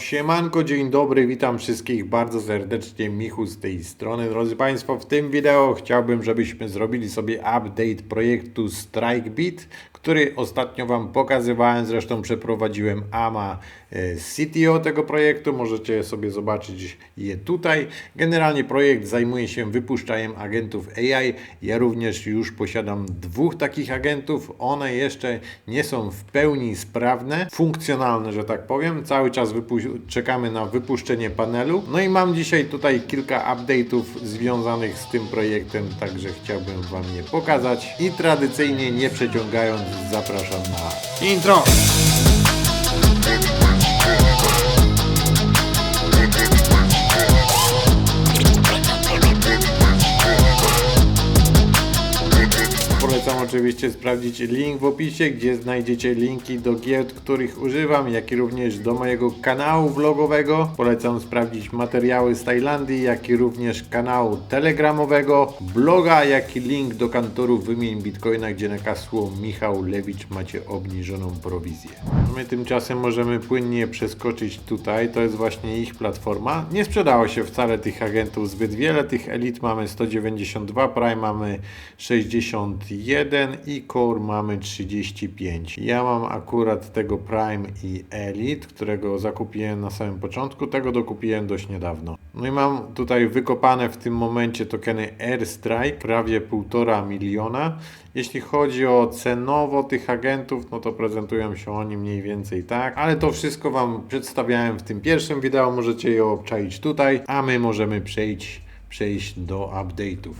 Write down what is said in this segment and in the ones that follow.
siemanko, dzień dobry, witam wszystkich bardzo serdecznie, Michu z tej strony. Drodzy Państwo, w tym wideo chciałbym, żebyśmy zrobili sobie update projektu StrikeBit, który ostatnio Wam pokazywałem, zresztą przeprowadziłem AMA e, CTO tego projektu, możecie sobie zobaczyć je tutaj. Generalnie projekt zajmuje się wypuszczaniem agentów AI, ja również już posiadam dwóch takich agentów, one jeszcze nie są w pełni sprawne, funkcjonalne, że tak powiem, cały czas czekamy na wypuszczenie panelu. No i mam dzisiaj tutaj kilka update'ów związanych z tym projektem, także chciałbym Wam je pokazać. I tradycyjnie nie przeciągając, zapraszam na intro. Oczywiście sprawdzić link w opisie, gdzie znajdziecie linki do gield, których używam, jak i również do mojego kanału vlogowego. Polecam sprawdzić materiały z Tajlandii, jak i również kanału telegramowego, bloga, jak i link do kantoru Wymień Bitcoina, gdzie na kasło Michał Lewicz macie obniżoną prowizję. My tymczasem możemy płynnie przeskoczyć tutaj, to jest właśnie ich platforma. Nie sprzedało się wcale tych agentów zbyt wiele, tych elit mamy 192, Prime mamy 61 i Core mamy 35. Ja mam akurat tego Prime i Elite, którego zakupiłem na samym początku, tego dokupiłem dość niedawno. No i mam tutaj wykopane w tym momencie tokeny Airstrike, prawie 1,5 miliona. Jeśli chodzi o cenowo tych agentów, no to prezentują się oni mniej więcej tak, ale to wszystko Wam przedstawiałem w tym pierwszym wideo, możecie je obczaić tutaj, a my możemy przejść przejść do update'ów.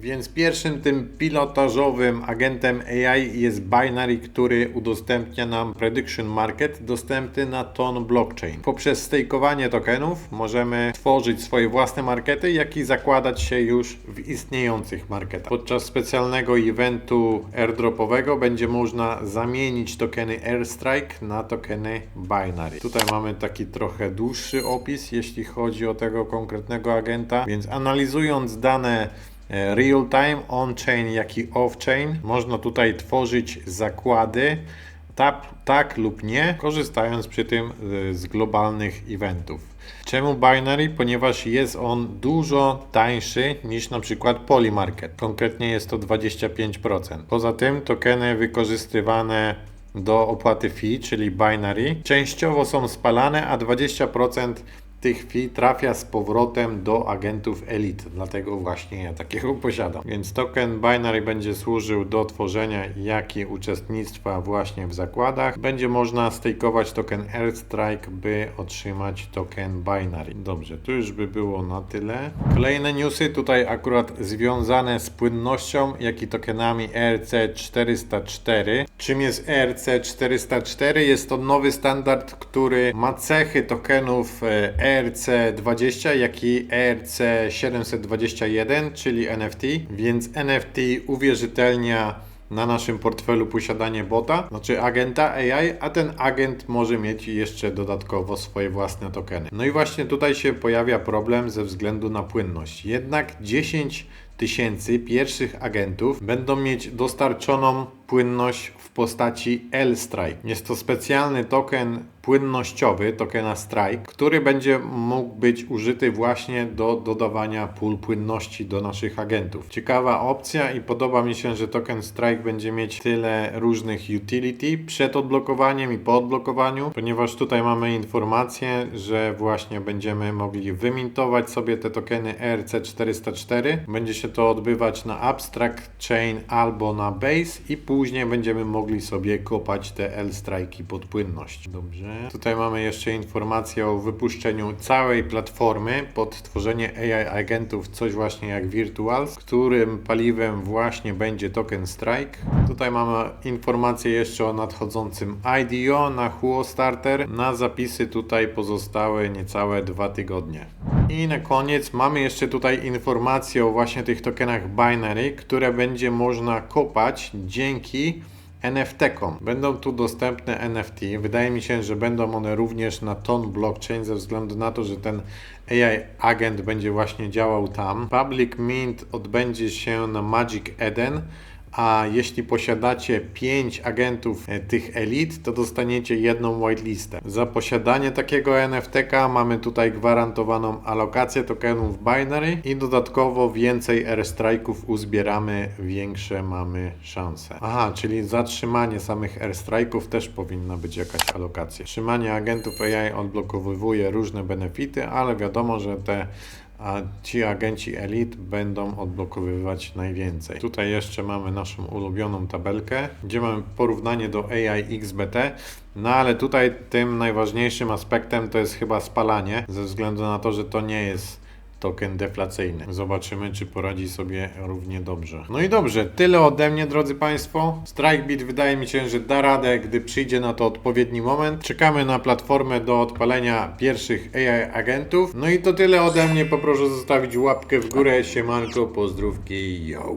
Więc pierwszym tym pilotażowym agentem AI jest Binary, który udostępnia nam Prediction Market dostępny na Ton Blockchain. Poprzez stakeowanie tokenów możemy tworzyć swoje własne markety, jak i zakładać się już w istniejących marketach. Podczas specjalnego eventu airdropowego będzie można zamienić tokeny Airstrike na tokeny Binary. Tutaj mamy taki trochę dłuższy opis, jeśli chodzi o tego konkretnego agenta, więc analizując dane real time, on-chain, jak i off-chain, można tutaj tworzyć zakłady tak, tak lub nie, korzystając przy tym e, z globalnych eventów. Czemu binary? Ponieważ jest on dużo tańszy niż na przykład Polymarket. Konkretnie jest to 25%. Poza tym tokeny wykorzystywane do opłaty fee, czyli binary, częściowo są spalane, a 20% tych fee trafia z powrotem do agentów Elite. Dlatego właśnie ja takiego posiadam. Więc token binary będzie służył do tworzenia jak i uczestnictwa właśnie w zakładach. Będzie można stakeować token Airstrike, by otrzymać token binary. Dobrze, tu już by było na tyle. Kolejne newsy tutaj akurat związane z płynnością, jak i tokenami ERC404. Czym jest ERC404? Jest to nowy standard, który ma cechy tokenów e, ERC20, jak i ERC721, czyli NFT, więc NFT uwierzytelnia na naszym portfelu posiadanie bota, znaczy agenta AI, a ten agent może mieć jeszcze dodatkowo swoje własne tokeny. No i właśnie tutaj się pojawia problem ze względu na płynność. Jednak 10 tysięcy pierwszych agentów będą mieć dostarczoną płynność w postaci L-Strike. Jest to specjalny token płynnościowy, tokena Strike, który będzie mógł być użyty właśnie do dodawania pól płynności do naszych agentów. Ciekawa opcja i podoba mi się, że token Strike będzie mieć tyle różnych utility przed odblokowaniem i po odblokowaniu, ponieważ tutaj mamy informację, że właśnie będziemy mogli wymintować sobie te tokeny ERC404. Będzie się to odbywać na Abstract Chain albo na Base i później będziemy mogli sobie kopać te L-Strike'i pod płynność. Dobrze. Tutaj mamy jeszcze informację o wypuszczeniu całej platformy pod tworzenie AI agentów, coś właśnie jak Virtuals, którym paliwem właśnie będzie token Strike. Tutaj mamy informację jeszcze o nadchodzącym IDO na Huo Starter. Na zapisy tutaj pozostały niecałe dwa tygodnie. I na koniec mamy jeszcze tutaj informację o właśnie tych tokenach binary, które będzie można kopać dzięki NFT-kom. Będą tu dostępne NFT. Wydaje mi się, że będą one również na Ton Blockchain ze względu na to, że ten AI agent będzie właśnie działał tam. Public Mint odbędzie się na Magic Eden a jeśli posiadacie 5 agentów e, tych elit, to dostaniecie jedną whitelistę. Za posiadanie takiego NFTK mamy tutaj gwarantowaną alokację tokenów binary i dodatkowo więcej airstrike'ów uzbieramy, większe mamy szanse. Aha, czyli za trzymanie samych airstrike'ów też powinna być jakaś alokacja. Trzymanie agentów AI odblokowuje różne benefity, ale wiadomo, że te a ci agenci Elite będą odblokowywać najwięcej. Tutaj jeszcze mamy naszą ulubioną tabelkę, gdzie mamy porównanie do AI XBT, no ale tutaj tym najważniejszym aspektem to jest chyba spalanie, ze względu na to, że to nie jest token deflacyjny. Zobaczymy, czy poradzi sobie równie dobrze. No i dobrze, tyle ode mnie, drodzy Państwo. Strikebeat wydaje mi się, że da radę, gdy przyjdzie na to odpowiedni moment. Czekamy na platformę do odpalenia pierwszych AI agentów. No i to tyle ode mnie. Poproszę zostawić łapkę w górę. Siemanko, pozdrówki, yo!